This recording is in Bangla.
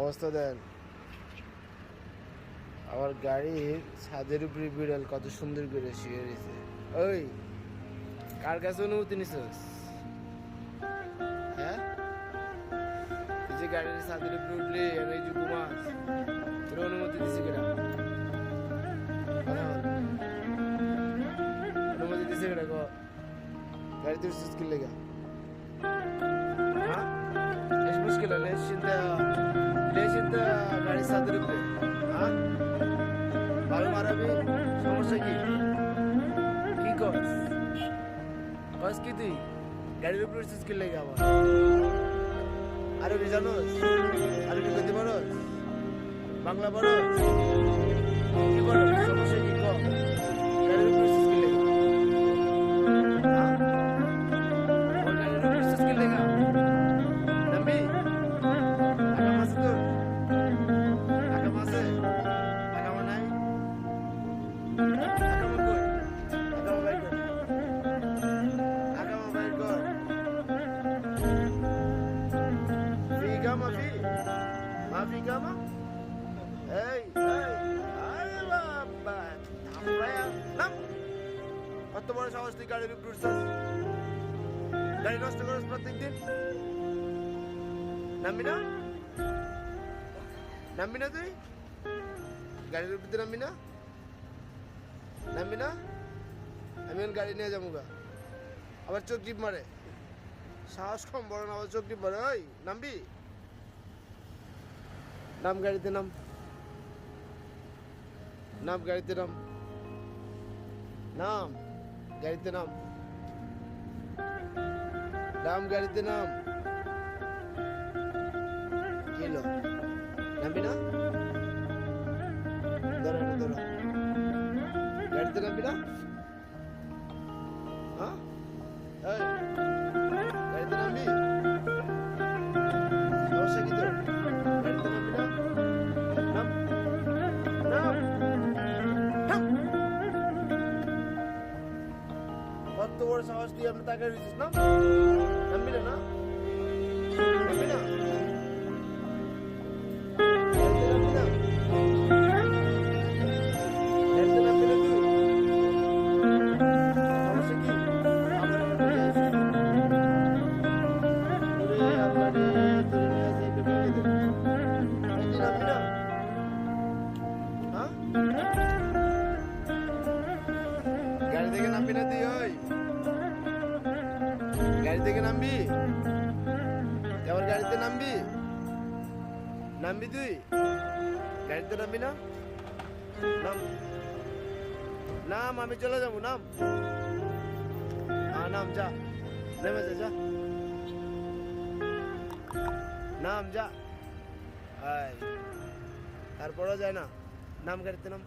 অবস্থা দেন। আমার গাড়ির ছাদের উপরে বিড়াল কত সুন্দর করে শুয়ে রয়েছে। ওই, কার কাছে অনুমতি নিছিস? হ্যাঁ? যে গাড়ির ছাদের উপরে উঠলে, আমি যে ঘুমাস, তোর অনুমতি দিছি কেনা হ্যাঁ। অনুমতি দিছে কেনা গো গাড়ি তোর সুস্কিল লেগে? হ্যাঁ? মুশকিল হলে চিন্তা ভালো মারাবি সমস্যা কি? কি করস গাড়ির উপরে চুজ করলে আবার? আরও কি জানোস আরও বাংলা পারস কি পারস সমস্যা কি কম গাড়ির উপরে চুজ করলে গাড়ির উপরে চুজ করলে ফি গামা? এই, এই, আরে বাবা, থামড়ায়া, নাম। কত বড় সাহস তুই গাড়ির উপরে উঠছাস? গাড়ি নষ্ট করিস প্রত্যেক দিন নামবি না? নামবি না তুই? গাড়ির উপরে নামবি না? নামবি না? আমি গাড়ি নিয়ে যাব গা। আবার চোখ টিপ মারে। সাহস কম বড় না আবার চোখ টিপ মারে। ওই নামবি? নাম গাড়িতে নাম নাম গাড়িতে নাম নাম গাড়িতে নাম নাম গাড়িতে নাম কিলো নামবি না বড় সাহস দিয়ে আপনি তাকে রয়েছিস না নামবি না না নামবি না গাড়ি গাড়ি থেকে নামবি? এবার গাড়িতে নামবি? নামবি তুই? গাড়িতে নামবি না? নাম। নাম, আমি চলে যাব, নাম। হ্যাঁ নাম, যা। নেমে যা নাম, যা। তারপরও যায় না। নাম, গাড়িতে নাম।